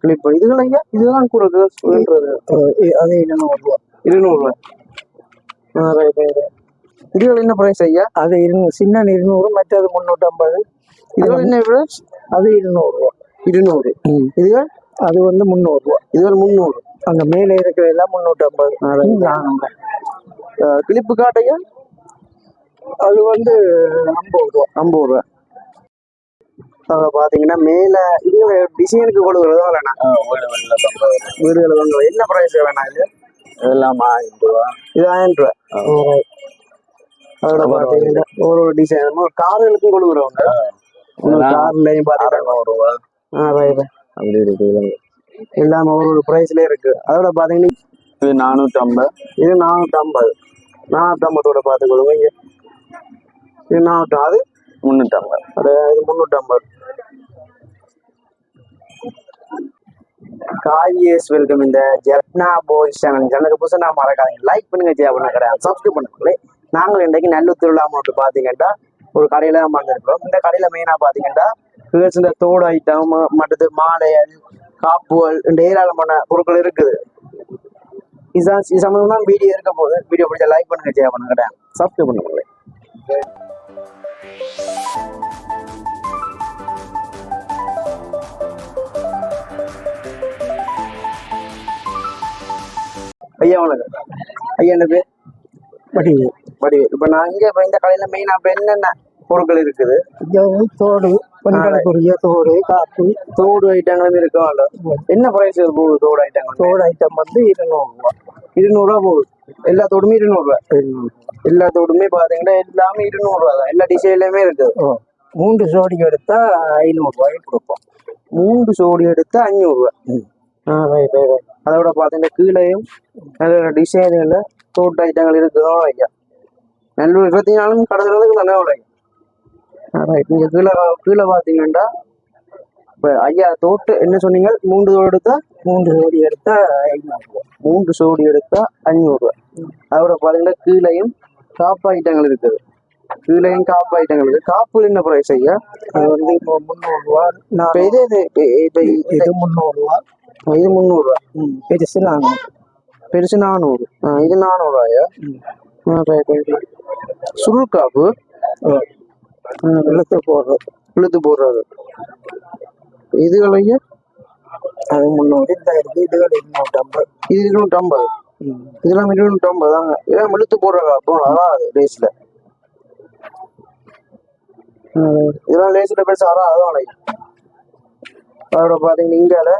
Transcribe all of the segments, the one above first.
Clip இதுகள் ஐயா? இதுதான் கூட அது இருநூறுவா. ரைட் இதுகள் என்ன பிரைஸ் ஐயா? அது இருநூறு சின்ன இருநூறு மற்றது முந்நூற்றம்பது இதுகள் என்ன பிரைஸ் அது இருநூறு. ரூபா இருநூறு இதுகள் அது வந்து முந்நூறு ரூபா இதுகள் முந்நூறு அங்க மேலே இருக்கிற எல்லாம் முந்நூற்றம்பது கிளிப்பு காட்டையா அது வந்து ஐம்பது ரூபா. ஐம்பது ரூபா. பாத்தீங்கன்னா மேல இது டிசைனுக்கு கொடுக்குறது வேணா வீடுகள் வாங்க என்ன பிரைஸ் வேணா இது? எல்லாம் ஆயிரம் ரூபா. இது ஆயிரம் ரூபா. அதோட பாத்தீங்கன்னா ஒரு ஒரு டிசைன் ஒரு கார்களுக்கும் கொடுக்குறவங்க. கார்லயும் பாத்தீங்கன்னா ரூபா. ஆ ரைட் அப்படி இருக்குது எல்லாமே ஒரு ஒரு ப்ரைஸ்ல இருக்கு. அதோட பாத்தீங்கன்னா இது நானூற்றி ஐம்பது இது நானூத்தி ஐம்பது நானூத்தி ஐம்பதோட பார்த்துக்கொள்ளுங்க இங்க இது நானூத்தி அது முந்நூற்றி ஐம்பது அது இது முந்நூற்றி ஐம்பது காவியஸ் வெல்கம் இந்த ஜெர்னா போய்ஸ் சேனல் சேனலுக்கு புதுசாக நான் மறக்காதீங்க. லைக் பண்ணுங்க ஜெயா பண்ண கிடையாது சப்ஸ்கிரைப் பண்ணுங்களே நாங்கள் இன்றைக்கு நல்லூர் திருவிழா மட்டும் பார்த்தீங்கன்னா ஒரு கடையில தான் வந்திருக்கிறோம். இந்த கடையில மெயினாக பார்த்தீங்கன்னா இந்த தோடு ஐட்டம் மற்றது மாலைகள் காப்புகள் இந்த ஏராளமான பொருட்கள் இருக்குது. இது சம்மந்தம் தான் வீடியோ இருக்க போது வீடியோ பிடிச்சா லைக் பண்ணுங்க ஜெயா பண்ண கிடையாது சப்ஸ்கிரைப் பண்ணுங்களே ஐயா வணக்கம். ஐயா என்ன பேர்? படி வடிவேல். இப்போ நான் இங்கே இப்போ இந்த கடையில் மெயினாக இப்போ என்னென்ன பொருட்கள் இருக்குது. தோடு பெண்களுக்குரிய தோடு காப்பு. தோடு ஐட்டங்களும் இருக்கும் என்ன ப்ரைஸ் போகுது தோடு ஐட்டங்கள்? தோடு ஐட்டம் வந்து இருநூறு ரூபா இருநூறுவா போகுது. எல்லா தோடுமே இருநூறுவா? எல்லா தோடுமே பார்த்தீங்கன்னா எல்லாமே இருநூறுவா தான். எல்லா டிசைன்லையுமே இருக்குது மூன்று ஜோடி எடுத்தா ஐநூறு ரூபாய்க்கு கொடுப்போம். மூன்று சோடி எடுத்து ரைட் அதோட பார்த்தீங்கன்னா கீழேயும் நல்ல டிசைன்ல தோட்ட ஐட்டங்கள் இருக்குதோ ஐயா நல்லூர் இருபத்தி நாலும் கடந்துறதுக்கு ஆ ரைட் இங்கே கீழே கீழே பார்த்தீங்கன்னா இப்போ ஐயா தோட்டு என்ன சொன்னீங்க? மூன்று எடுத்தா மூன்று ஜோடி எடுத்தா ஐநூறு. ரூபா மூன்று சோடி எடுத்தா அஞ்சூறுரூவா அதோட பார்த்தீங்கன்னா கீழேயும் காப்பு ஐட்டங்கள் இருக்குது. கீழேயும் காப்பு ஐட்டங்கள் இருக்குது. காப்பு என்ன ப்ரைஸ் ஐயா? அது வந்து இப்போ முந்நூறு ரூபா. இப்போ இது இது இது முந்நூறு ரூபா. இது முந்நூறுரூவா ம், பெருசு நானூறு. பெருசு நானூறு. இது ரைட் ரைட் சுருள் காப்பு. வெளுத்து போடுறது இழுத்து போடுறது இதுகள் ஐயா அது முந்நூறு இந்த இருக்கு இதுகள் இருநூற்றம்பது இது இருநூற்றம்பது இதெல்லாம் இருநூற்றம்பது தாங்க. இதெல்லாம் இழுத்து போடுற காப்பு அதான் அது ரேஸில் இதெல்லாம் லேசில் பேச அதான் அதான் ஐயா அதோட பார்த்தீங்கன்னா இங்கால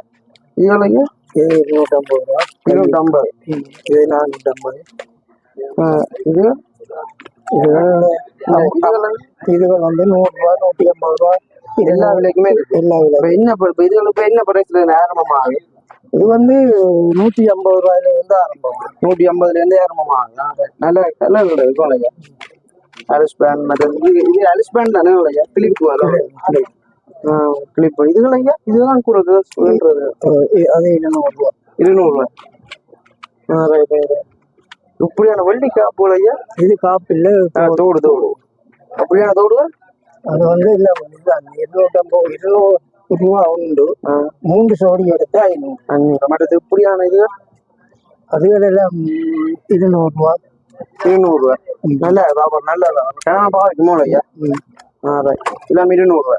இதுகள் ஐயா இது இருநூற்றம்பது ரூபா இருநூற்றம்பது இது நானூற்றம்பது இது இதுகள் வந்து நூறுரூவா நூற்றி ஐம்பது ரூபா எல்லா விலைக்குமே எல்லா விலை என்ன இப்போ இதுகள் இப்போ என்ன பிரைஸ்ல ஆரம்பமாகுது? இது வந்து நூற்றி ஐம்பது ரூபாயில இருந்து ஆரம்பம். நூற்றி ஐம்பதுல இருந்து ஆரம்பமாகுது? நல்ல நல்ல விலை இருக்கும் இல்லையா அலிஸ்பேன் மற்ற இது அலிஸ்பேன் தானே இல்லையா கிளிப் கிளிப் இதுகள் ஐயா இதுதான் கூட அது இருநூறுவா. இருநூறுவா. ரைட் இப்படியான வெள்ளி காப்பு ஐயா இது காப்பில் ஆ, தோடு தோடு. அப்படியான தோடுகள் அது வந்து இல்லை இருநூற்றம்பது இருநூறு ரூபா உண்டு. மூன்று சோடி எடுத்து ஐநூறு. அஞ்சூறு மற்றது இப்படியான இது? அதுகளெல்லாம் இருநூறுவா இருநூறுவா நல்ல பாப்பா நல்ல கிழமை பாக்குமோ ஐயா ம். ஆ ரைட். எல்லாம் இருநூறுவா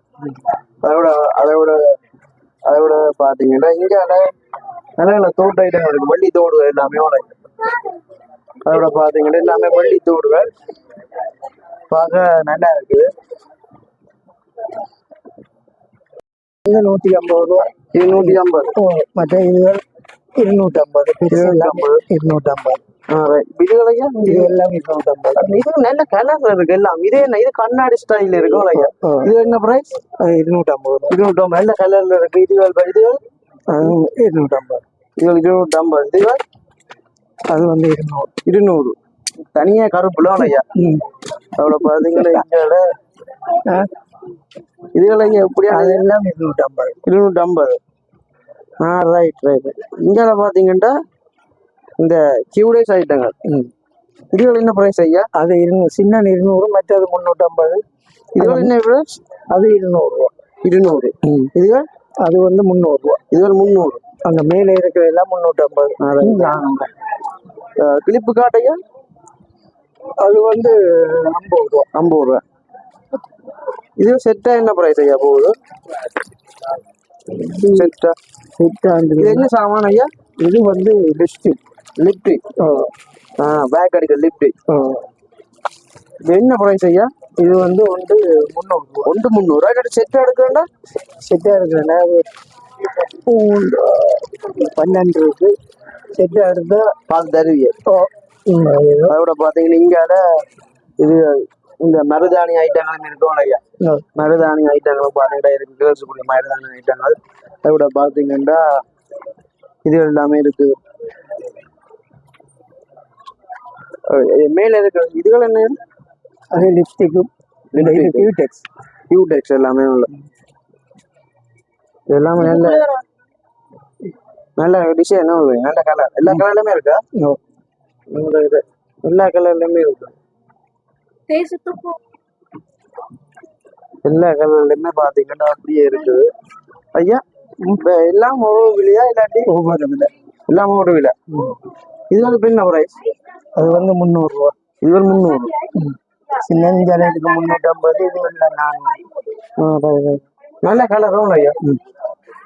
அதோட அதோட அதோட பாத்தீங்கன்னா இங்க நல்ல நல்ல தோட்ட ஐட்டங்கள் இருக்கு. வள்ளி தோடு எல்லாமே அதோட பாத்தீங்கன்னா எல்லாமே வள்ளி தோடுகள். பார்க்க நல்லா இருக்குது. இது நூற்றி ஐம்பது ரூபா. இது நூத்தி ஐம்பது மற்ற இதுகள் இருநூற்றம்பது இது எல்லாம் இருநூற்றம்பது இது நல்ல கலர்ல இருக்கு எல்லாம். இது என்ன? இது கண்ணாடி ஸ்டைல் ஓ, இது என்ன பிரைஸ் இருநூற்றம்பது இருநூற்றம்பது நல்ல கலர்ல இருக்கு. இதுகள் இருநூற்றம்பது இதுகள் இருநூற்றம்பது இதுகள்? அது வந்து இருநூறு. இருநூறு. தனியா கருப்புல ஐயா. அவ்வளோ பாத்தீங்கன்னா இங்கால இதுகளை எப்படியா? அது எல்லாம் இருநூற்றம்பது. இருநூற்றி ஐம்பது ஆ ரைட் ரைட் இங்கால பாத்தீங்கன்னா இந்த கியூடேஸ் ஐட்டங்கள் இதுகள் என்ன பிரைஸ் ஐயா? அது இருநூறு சின்ன இருநூறு மற்றது முந்நூற்றம்பது. இதுகள் என்ன பிரைஸ் அது இருநூறுவா. இருநூறு. இதுகள்? அது வந்து முந்நூறு ரூபா இதுகள் முந்நூறு. அங்க மேலே இருக்கிற எல்லாம் முந்நூற்றம்பது கிளிப்பு காட்டையா? அது வந்து ஐம்பது ரூபா. ஐம்பது ரூபா. இது செட்டா என்ன பிரைஸ் ஐயா போகுது? செட்டா சித்தாந்து இது என்ன சாமான் ஐயா? இது வந்து லிப்ஸ்டிக் லிப்டி ஆ. பேக் அடிக்கிற லிப்டி இது என்ன பிரைஸ் ஐயா? இது வந்து வந்து முந்நூறு ஒன்று முந்நூறு ரூபாய் செட் எடுக்கிறேன்டா செட்டாக இருக்கிற பன்னெண்டு இருக்கு. செட்டாக எடுத்தா பார்த்து தருவிய அதோட பார்த்தீங்கன்னா இங்கால இது இந்த மருதாணி ஐட்டங்களும் இருக்கும் ஓ, மருதாணி ஐட்டங்களும் பார்த்தீங்கன்னா இருக்கு. கேர்ள்ஸுக்குரிய மருதாணி ஐட்டங்கள். அதோட பார்த்தீங்கன்னா இது எல்லாமே இருக்கு. மேல இருக்கு இதுகள் என்ன? இது கியூடெக்ஸ் கியூடெக்ஸ் எல்லாமே உள்ள. எல்லாமே நல்ல நல்ல டிசைன் நல்ல கலர் எல்லா கலர்லயுமே இருக்கா? ஓ. இந்த இது. எல்லா கலர்லயுமே இருக்கு? எல்லா கலர்லயுமே பாத்தீங்கன்னா அப்படியே இருக்குது. ஐயா இப்ப எல்லாம் ஒரு விலையா இல்லாட்டி? ஒவ்வொரு விலை. எல்லாம் ஒரு விலை. இது வந்து என்ன பிரைஸ் அது வந்து முந்நூறுரூவா இது ஒரு முந்நூறு. சின்ன ஜலத்துக்கு முந்நூற்றம்பது இது வந்து நானூறு நல்ல கலரும் ஐயா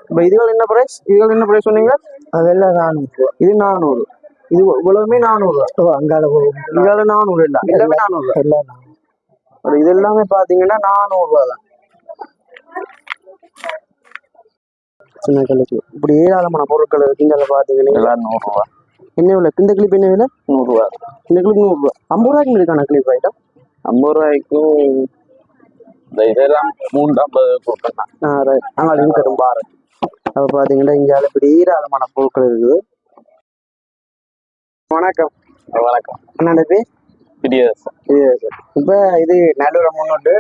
இப்ப இதுகள் என்ன பிரைஸ் இதுகள் என்ன பிரைஸ் சொன்னீங்க? அதெல்லாம் நானூறு இது நானூறு. இது இவ்வளவுமே நானூறு அங்கால போகும். இதுல நானூறு இல்ல. எல்லாமே நானூறு எல்லாம் இது எல்லாமே பாத்தீங்கன்னா நானூறு ரூபா தான். சின்ன கிளிப்பு இப்படி ஏராளமான பொருட்கள் இருக்கு. இங்க பாத்தீங்கன்னா எல்லாம் நூறுரூவா என்ன விலை? இந்த கிளிப் என்ன விலை? நூறுரூவா இந்த கிளிப் நூறு ரூபா. ஐம்பது ரூபாய்க்கு இருக்கான கிளிப் ஐட்டம் ஐம்பது ரூபாய்க்கு இந்த இதெல்லாம் மூன்று ஐம்பது கொடுக்கலாம் அங்கே இருக்கட்டும் பாரு அப்ப பாத்தீங்கன்னா இங்க ஏராளமான பொருட்கள் இருக்குது. வணக்கம். வணக்கம். என்னோட பேர்? இப்ப இது நல்லூரை முன்னோட்டு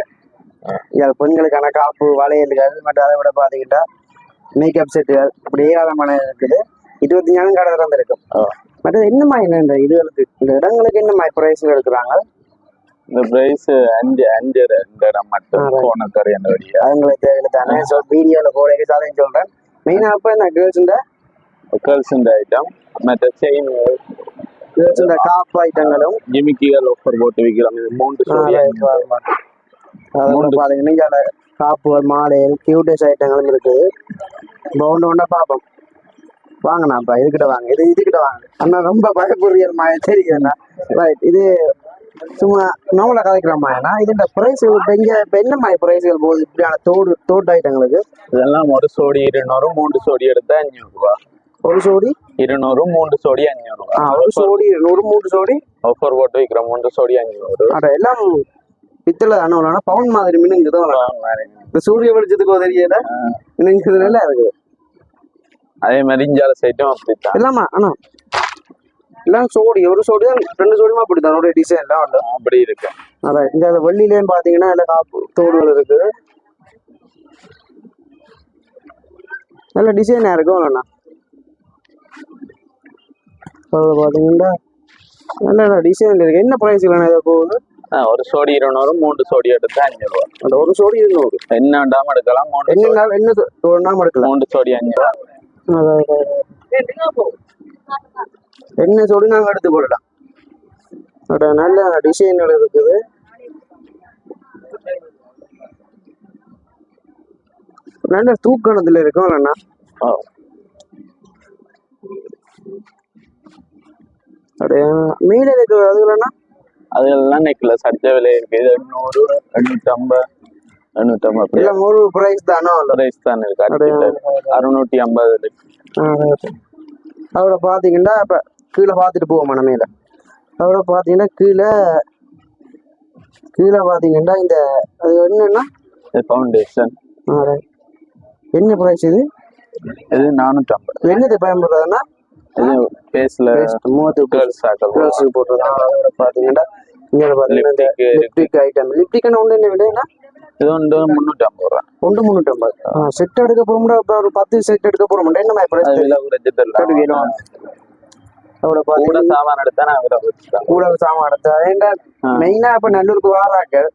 பெண்களுக்கான காப்பு வளையல்கள் மற்றும் அதை விட பாத்தீங்கன்னா மேக்கப் செட்டுகள் இப்படி ஏராளமான இருக்குது. இருபத்தி நாலு கடை திறந்திருக்கும் மற்றது என்ன மாதிரி இந்த இதுகளுக்கு இந்த இடங்களுக்கு என்ன மாதிரி பிரைஸ் எடுக்கிறாங்க? இந்த பிரைஸ் அஞ்சு அஞ்சு ரெண்டு இடம் மட்டும். கோணக்கரை என்ன வழியா அவங்களுக்கு தேவையில்லை தானே. ஸோ வீடியோவில் போகிறேன் அதையும் சொல்கிறேன் அப்போ இந்த கேர்ள்ஸ் இந்த ஐட்டம் மற்ற செயின் இந்த காப்பு ஐட்டங்களும் ஜிமிக்கிகள் ஆஃபர் போட்டு விற்கிறோம் இது மூன்று சோடி அதெல்லாம் பார்த்தீங்கன்னா இங்கே காப்புகள் மாலைகள் கியூட்டஸ் ஐட்டங்களும் இருக்குது இப்போ ஒன்று ஒன்றா பார்ப்போம் வாங்கண்ணாப்பா இதுக்கிட்ட வாங்க இது இதுக்கிட்ட வாங்க அண்ணா ரொம்ப பயப்படுறிய மாதிரி தெரியுதுண்ணா ரைட் இது சும்மா நார்மலாக கதைக்கிற மாதிரினா இதுன்ற ப்ரைஸுகள் இப்போ இங்கே இப்போ என்ன மாதிரி ப்ரைஸுகள் போகுது இப்படியான தோடு தோட்டு ஐட்டங்களுக்கு இதெல்லாம் ஒரு சோடி இருநூறு மூன்று சோடி எடுத்தா அஞ்சூறு ரூபா ஒரு சோடி? இருநூறு மூன்று சோடி அஞ்சூறு ரூபா ஒரு சோடி நூறு மூன்று சோடி? ஆஃபர் போட்டு விற்கிறோம் மூன்று சோடி அஞ்சூறு அட எல்லாம் பித்தளை அணுவலான பவுன் மாதிரி மினுங்குது இந்த சூரிய வெளிச்சத்துக்கு தெரியல நல்லா இருக்குது. அதே மாதிரி இஞ்சால சைட்டும் அப்படித்தான். எல்லாமா அண்ணா எல்லாம் சோடி ஒரு சோடி தான் ரெண்டு சோடியுமா அப்படி தான் ஒரு டிசைன் எல்லாம் உண்டு அப்படி இருக்கு. அதான் இந்த வெள்ளிலேன்னு பார்த்தீங்கன்னா எல்லாம் காப்பு தோடுகள் இருக்கு. நல்ல டிசைனாக இருக்கும் அண்ணா. அதில் பார்த்தீங்கன்னா நல்ல டிசைன் இருக்கு. என்ன ப்ரைஸ் இல்லைண்ணா இதை போகுது? ஒரு சோடி இருநூறு மூன்று சோடி எடுத்தா அஞ்சு ரூபா அந்த ஒரு சோடி இருநூறு. என்ன வேண்டாம எடுக்கலாம் என்ன என்ன தோடுனாம எடுக்கலாம். மூன்று சோடி அஞ்சு ரூபா. என்ன சோடி நாங்கள் எடுத்து போடலாம். அட நல்ல டிசைன்கள் இருக்குது. நல்ல தூக்கணத்துல இருக்கும் அண்ணா. அப்படியே மேலே இருக்கு அதுலண்ணா அதெல்லாம் நெக்லஸ் அடிச்ச விலை இருக்கு. இது எண்ணூறு எண்ணூத்தி ஐம்பது எண்ணூத்தி ஐம்பது எல்லாம் ஒரு ப்ரைஸ் தானோ பிரைஸ் தான் இருக்கு. அறுநூத்தி ஐம்பது இருக்கு அதோட பார்த்தீங்கன்னா இப்போ கீழே பார்த்துட்டு போவோம் நம்ம மேலே அதோட பார்த்தீங்கன்னா கீழே கீழே பார்த்தீங்கன்னா இந்த அது என்னன்னா? ஃபவுண்டேஷன். என்ன ப்ரைஸ் இது? இது நானூத்தி ஐம்பது என்னது பயன்படுறதுன்னா? இது ஃபேஸ்ல முகத்துக்கு கேர்ள்ஸ் ஆக்கள் கேர்ள்ஸுக்கு போட்டுருக்காங்க. அதோட பார்த்தீங்கன்னா இங்கே பார்த்தீங்கன்னா. லிப்டிக் ஐட்டம் லிப்டிக்னு ஒன்று என்ன விலைன்னா இது வந்து முன்னூத்தி ஐம்பது ரூபா. ஒன்று முந்நூற்றம்பது ஆ செட் எடுக்க போகிறோம்னா ஒரு பத்து செட் எடுக்க போகிறோம்னா என்ன மாதிரி ப்ரைஸ் விலை. அதோட கூட சாமான் எடுத்தா நான் விலை கூட சாமான் எடுத்தா. ஏன்டா ஆ. மெயினா இப்ப நல்லூருக்கு வாராக்கள்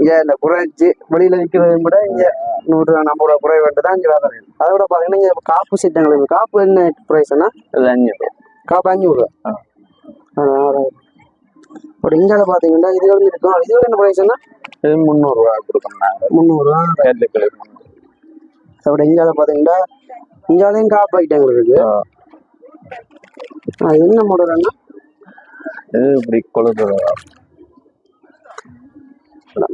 இங்க இந்த குறைச்சி வெளியில விற்கிறத விட இங்க நூறு நம்ம ரூபா குறைவு தான் இங்க வியாபாரம் இருக்கு. அதை விட பாத்தீங்கன்னா இங்க காப்பு சீட்டங்களுக்கு காப்பு என்ன பிரைஸ்னா அது அஞ்சூறு காப்பு அஞ்சூறு. ஒரு இங்கால பாத்தீங்கன்னா இது வந்து இருக்கும். இது என்ன பிரைஸ்னா இது முந்நூறுரூவா கொடுக்கணும் நாங்கள் முந்நூறு ரூபா. ரெண்டு கிலோ முந்நூறு. அதோட இங்கால பாத்தீங்கன்னா இங்காலையும் காப்பு ஐட்டங்கள் இருக்கு. என்ன மாடல்னா இது இப்படி கொழுக்குறதா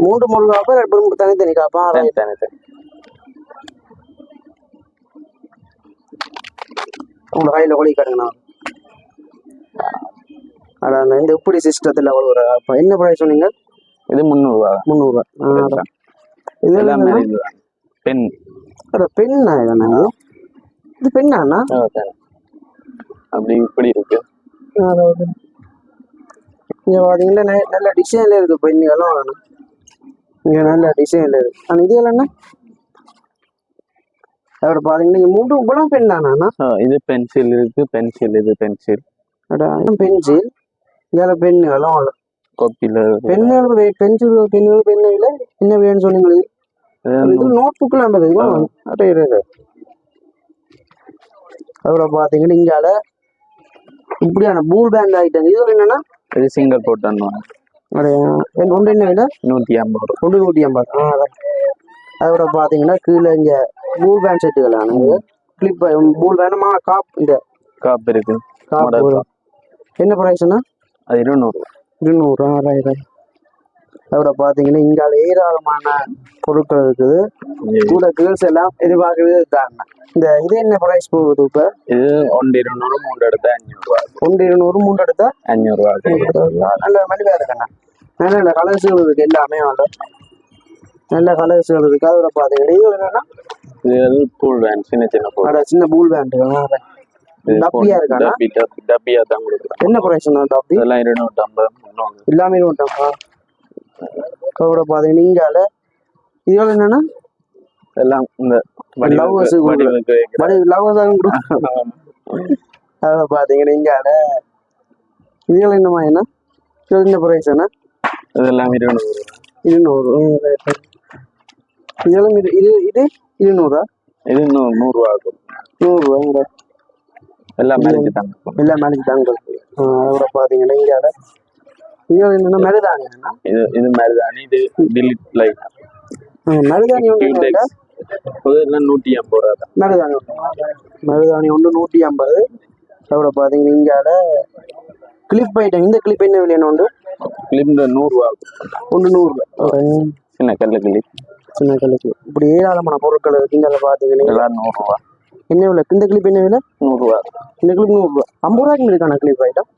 மூன்று மூணு காப்பா ரெண்டு தனித்தனி காப்பா தனி தனி தனி உங்களோட கையில ஒளி காட்டுங்கண்ணா. அதான் இந்த இப்படி சிஸ்டத்துல ஒரு என்ன பிரைஸ் சொன்னீங்க? இது முந்நூறுரூவா முந்நூறுரூவா அதான். இது எல்லாம் பெண் அட பெண்ணா இதுண்ணா இது? பெண்ணாண்ணா. அப்படி இப்படி இருக்கு. அதாவது இங்க பாத்தீங்கன்னா நெ- நல்ல டிசைன்ல இருக்கு பெண்ணுகளும் வரணும் இங்க நல்ல டிசைன்ல இருக்கு. ஆனா இது இல்லைன்னா அதோட பாத்தீங்கன்னா இங்க மூன்று குணம் பெண்ணாண்ணா ஆ, இது பென்சில் இருக்கு பென்சில் இது பென்சில் அட பென்சில் இதில் வரும் கோப்பியில் பெண்ணுகள் பென்சில் பெண்ணுகள் பெண்ணுல என்ன வேணும்னு சொன்னீங்களே இது? நோட் இருக்கு அதோட பாத்தீங்கன்னா இங்கால இப்படியான பூல் பேண்ட் ஐட்டம் இது என்னன்னா? இது சிங்கிள் போட்டு என் ஒன்று என்ன விலை? நூற்றி ஐம்பது ரூபா. ஒன்று நூற்றி ஐம்பது ஆ. அதோட பாத்தீங்கன்னா கீழே இங்க பூல் பேண்ட் செட்டுகளான கிளிப் பூல் பேண்டமா காப் இந்த காப்பு இருக்கு. காப் என்ன ப்ரைஸ்னா அது இருநூறு இருநூறு ஆறாயிரம் அதோட பாத்தீங்கன்னா இங்கால ஏராளமான பொருட்கள் இருக்குது. கூட கேர்ள்ஸ் எல்லாம் எதிர்பார்க்கறது தான் இந்த இது என்ன ப்ரைஸ் போகுது இப்ப இது ஒன்று இருநூறு மூன்று எடுத்தா அஞ்சூறுரூவா ஒன்று இருநூறு மூன்று எடுத்தா அஞ்சூறுரூவா நல்ல மலிவா இருக்குண்ணா. நல்ல நல்ல கலர்ஸுகள் இருக்கு எல்லாமே நல்ல நல்ல கலர்ஸுகள் இருக்கு. அதோட பாத்தீங்கன்னா இது என்னன்னா? இது பூல் வேன் சின்ன சின்ன பூல் சின்ன பூல் பேண்ட் டப்பியா இருக்காண்ணா? டப்பி டப்பி டப்பியாக தான் கொடுக்குறோம். என்ன ப்ரைஸ்ண்ணா டப்பி? இதெல்லாம் இருநூற்றம்பது எல்லாமே உண்டாப்பா அதோட பாத்தீங்கன்னா இங்கால இதோட என்னன்னா? எல்லாம் இந்த Lovers வடிவுக்கு கூட. வடிவுக்கு வைக்கிற மணி லவ் கொடுக்கும் அதோட பாத்தீங்கன்னா இங்கால இதுகள் என்னமா என்ன? இது என்ன ப்ரைஸ் என்ன? இதெல்லாம் இருநூறு. இருநூறு. இதெல்லாம் இது இது இது இருநூறா? இது நூறு நூறுரூவா ஆகும் நூறுரூவா எல்லாம் மேலேஜ் தாங்க எல்லா மேலேஜ் தாங்க அதோட பாத்தீங்கன்னா இங்கால இது இது மாதிரி தான்? இது டிலிட் லைட் மெருதானி ஒன்று நூற்றி ஐம்பது ரூபா தான். மருதாணி ஒன்று மருதாணி ஒன்று நூற்றி ஐம்பது. அதோட பார்த்தீங்கன்னா இங்கால கிளிப் ஐட்டம் இந்த கிளிப் என்ன விலையான உண்டு? கிளிப் நூறுரூவா ஒன்று நூறுரூவா சின்ன கல்லு கிளிப் சின்ன கல்லுக்கு இப்படி ஏராளமான பொருட்கள் இருக்கு. இங்கே பார்த்தீங்கன்னா நூறுரூவா என்ன விலை? இந்த கிளிப் என்ன விலை? நூறுரூவா இந்த கிளிப் நூறுரூவா ஐம்பது ரூபாய்க்கு இருக்கான கிளிப் ஐட்டம்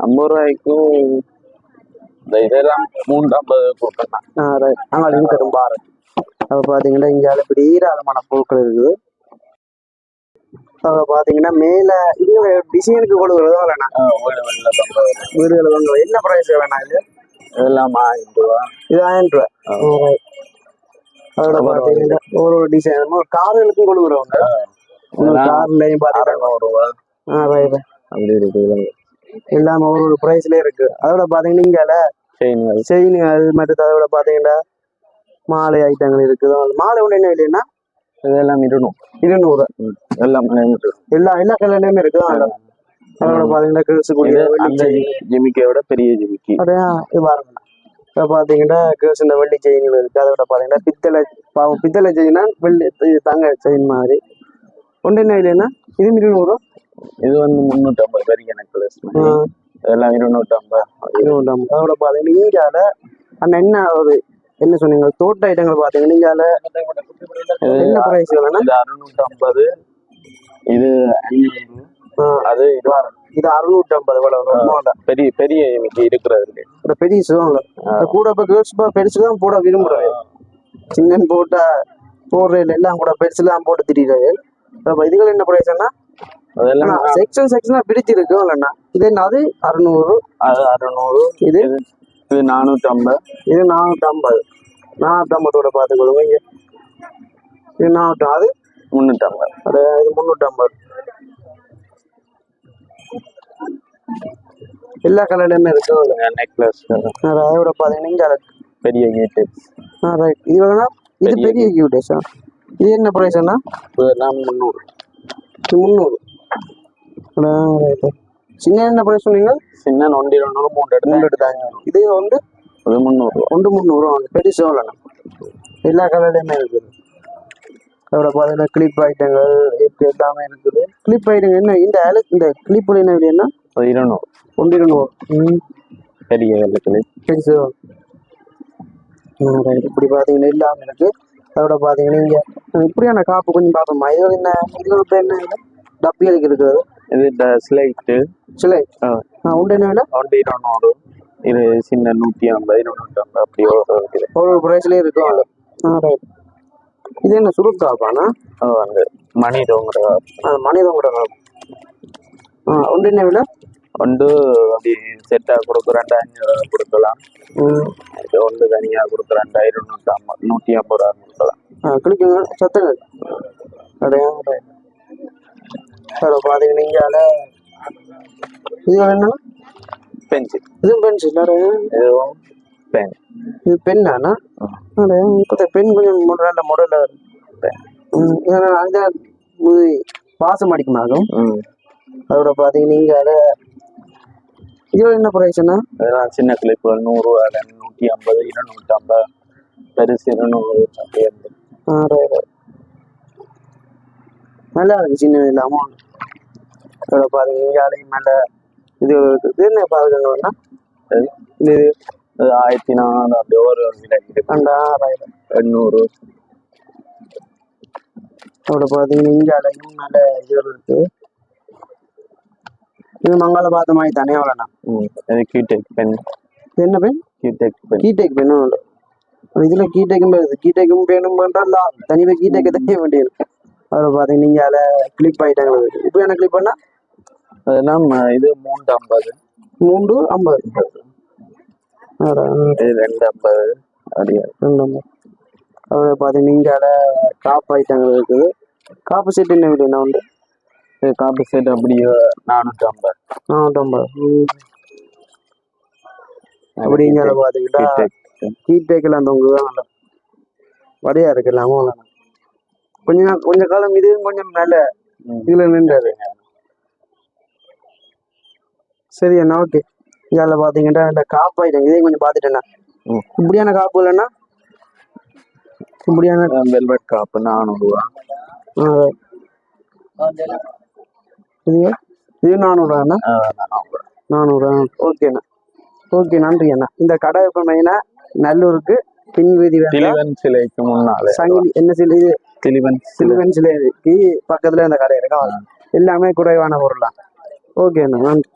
ஐம்பது ரூபாய்க்கும் இந்த இதெல்லாம் மூன்று ஐம்பது கொடுக்கலாம் ஆ ரைட் அங்கே இருக்கட்டும் பாரு அப்போ பார்த்தீங்கன்னா இங்கால இப்படி ஏராளமான பொருட்கள் இருக்குது. அதில் பார்த்தீங்கன்னா மேலே இது டிசைனுக்கு கொடுக்குறதோ இல்லைண்ணா? வீடு வாங்க என்ன ப்ரைஸ் வேணா இது? இதெல்லாம் ஆயிரம் ரூபா. இது ஆயிரம் ரூபாய் அதோட பாத்தீங்கன்னா ஒரு ஒரு டிசைன் ஒரு கார்களுக்கும் கொடுக்குறவங்க கார்லயும் பாத்தீங்கன்னா அறநூறுவா ஆ, right, right. அப்படி இருக்குது எல்லாமே ஒரு ஒரு பிரைஸ்ல இருக்கு. அதோட பாத்தீங்கன்னா இங்கால செயின் அது மட்டும் அதோட பாத்தீங்கன்னா மாலை ஐட்டங்கள் இருக்குது. அந்த மாலை ஒன்று என்ன இல்லைன்னா இதெல்லாம் இருநூறு. இருநூறு. எல்லாம். எல்லா எல்லா கலர்லயுமே இருக்கு. அதோட பாத்தீங்கன்னா அந்த ஜிமிக்கை விட பெரிய ஜிமிக்கி. இது பாருங்க. இப்போ பார்த்தீங்கன்னா இந்த வெள்ளி செயின்கள் இருக்கு. அதோட பார்த்தீங்கன்னா பித்தளை பாவம் பித்தளை செயின்னா வெள்ளி தங்க செயின் மாதிரி. ஒன்று என்ன இல்லைன்னா இது இருநூறு. இது வந்து முந்நூற்றம்பது பெரிய நெக்லஸ் இதெல்லாம் இருநூற்றம்பது இருநூறு அதோட பார்த்தீங்கன்னா இந்தியாவில் அந்த என்ன ஒரு என்ன சொன்னீங்க? தோட்ட ஐட்டங்கள் பார்த்தீங்கன்னா இந்தியாவில் என்ன ப்ரைஸ் இது அறுநூற்றம்பது இது அஞ்சூறு அது இது இது அறுநூற்றம்பது இவ்வளவு பெரிய பெரிய ஜிமிக்கி இருக்கிறது ஒரு பெரிய சிவங்க கூட இப்போ கேர்ள்ஸ் பெருசு தான் போட விரும்புறாங்க சின்ன போட்டா போடுறதுல எல்லாம் கூட பெருசு தான் போட்டு திரியிறாங்க இப்போ இதுகள் என்ன ப்ரைஸ்னா அதெல்லாம் செக்ஷன் செக்ஷனா பிரிச்சிருக்கு இல்லைண்ணா. இது என்ன அது அறுநூறு. அது அறுநூறு. இது? இது நானூற்றம்பது. இது நானூற்றம்பது. நானூற்றம்பதோட பார்த்துக்கொள்ளுங்க இங்கே. இது நானூற்றி அது? முந்நூற்றம்பது அது இது முந்நூற்றம்பது எல்லா கலர்லையுமே இருக்கு நெக்லஸ் அதோட பார்த்தீங்கன்னா இங்கே பெரிய கேட்டெக்ஸ் ஆ ரைட் இது வேணா இது பெரிய கியூட்டேஷா இது என்ன ப்ரைஸ் அண்ணா? இதெல்லாம் முந்நூறு. முந்நூறு. சின்ன என்ன ப்ரைஸ் சொன்னீங்க? சின்ன நொண்டி ரெண்டு மூணு மூன்று எடுத்து எடுத்தாங்க. இது வந்து? அது முந்நூறு ஒன்று முந்நூறு பெருசு இல்லைண்ணா எல்லா கலர்லையுமே இருக்குது. அதோட பார்த்தீங்கன்னா கிளிப் ஐட்டங்கள் இது எல்லாமே இருக்குது. கிளிப் ஐட்டங்கள் என்ன? இந்த அலு இந்த கிளிப்பில் என்ன விலைன்னா அது இருநூறு. ஒன்று இருநூறு. ம். பெரிய பெருசு right. இப்படி பார்த்தீங்கன்னா எல்லாமே இருக்கு. அதோட பார்த்தீங்கன்னா இங்கே இப்படியான காப்பு கொஞ்சம் பார்ப்போமா? இது என்ன? இது என்ன டப்பியலுக்கு இருக்குது? இது இந்த ஸ்லைட்டு சிலை ஆ. உண்டு என்ன விலை? ஒன்று இருநூறு. இது சின்ன நூற்றி ஐம்பது இருநூற்றி ஐம்பது அப்படி இருக்குது? ஒரு ப்ரைஸ்லேயே இருக்கும் அது? ஆ ரைட் இது என்ன சுருக்காப்பாண்ணா அது வந்து மணி தோங்குற ஆ கூட காப்பு. ஆ உண்டு என்ன விலை? ஒன்று அப்படி செட்டாக கொடுக்க ரெண்டாயிரம் கொடுக்கலாம். இது ஒன்று தனியாக கொடுக்க ரெண்டாயிரம் நூற்றி ஐம்பது நூற்றி ஐம்பது ரூபா கொடுக்கலாம். ஆ கிளிக்குங்க சத்துங்க. அடையா சார் பார்த்தீங்கன்னா இங்கால இது என்ன? பென்சில். இதுவும் பென்சில் இதுவும் பென். இது பெண்ணாண்ணா இப்போ பெண் கொஞ்சம் நல்ல மாடலில் ம் ஏன்னா அதுதான் வாசம் அடிக்குமாகும் அதோட பார்த்தீங்கன்னா இங்கால இது என்ன ப்ரைஸ்ண்ணா அதெல்லாம் சின்ன கிளிப்புகள் நூறுரூவா நூற்றி ஐம்பது இருநூற்றி ஐம்பது பெருசு இருநூறு அப்படி இருந்து நல்லா இருக்கு சின்ன இல்லாமல் அதோட பாருங்க இங்காலையும் நல்ல இது என்ன பாருங்கண்ணா அது இது ஆயிரத்தி நானூறு அப்படி ஒரு விலை. ரைட் எண்ணூறு. அதோட பார்த்தீங்கன்னா இங்காலையும் நல்ல இது இருக்கு. இது மங்கள பார்த்த மாதிரி தானே எவ்வளோண்ணா ம் அது கீடெக் பென் என்ன பெண் கீடெக் பென் கீடேக் பெண்ணும் உண்டு இதுல கீடேக்கும் வருது கீடேக்கும் வேணும் பண்றா தனியாக கீடேக்கு தெரிய வேண்டியது அதில் பார்த்தீங்கன்னா இங்கால கிளிப் ஆயிட்டாங்க. இப்போ என்ன கிளிப் பண்ணா? அதெல்லாம் இது மூன்று ஐம்பது. மூன்று ஐம்பது. ரெண்டு ஐம்பது. அப்படியே ரெண்டு ஐம்பது. அதில் பார்த்தீங்கன்னா இங்கால காப்பு ஐட்டங்கள் இருக்குது. காப்பு செட் என்ன விலை என்ன உண்டு? காப்பி செட் அப்படியே நானூற்றி ஐம்பது. நானூற்றம்பது ம். அப்படி இங்கால பார்த்தீங்கன்னா கீடெக் கீட்டேக்கெல்லாம் தொங்குது தான் நல்லா. வடியா இருக்கு இல்லாமல் கொஞ்ச நாள் கொஞ்ச காலம் இது கொஞ்சம் நல்ல ம். இதுல நின்றாரு. சரி அண்ணா ஓகே. இதில் பார்த்தீங்கன்னா இந்த காப்பு ஐட்டம் இதையும் கொஞ்சம் பார்த்துட்டேண்ணா ம். இப்படியான காப்பு இல்லைண்ணா இப்படியான வெல்வெட் காப்பு நானூறுரூவா ஆ, இது இது நானூறுவாண்ணா நானூறு நானூறு ஓகேண்ணா ஓகே நன்றி அண்ணா. இந்த கடை இப்போ மெயினாக நல்லூருக்கு பின் வீதி வேண்டாம் திலிவன் சிலைக்கு முன்னாலே. சங்கிலி என்ன சிலை இது? சில்வன் சிலை இருக்கு பக்கத்துல இந்த கடை இருக்கும் எல்லாமே குறைவான பொருள். தான் ஓகே அண்ணா நன்றி.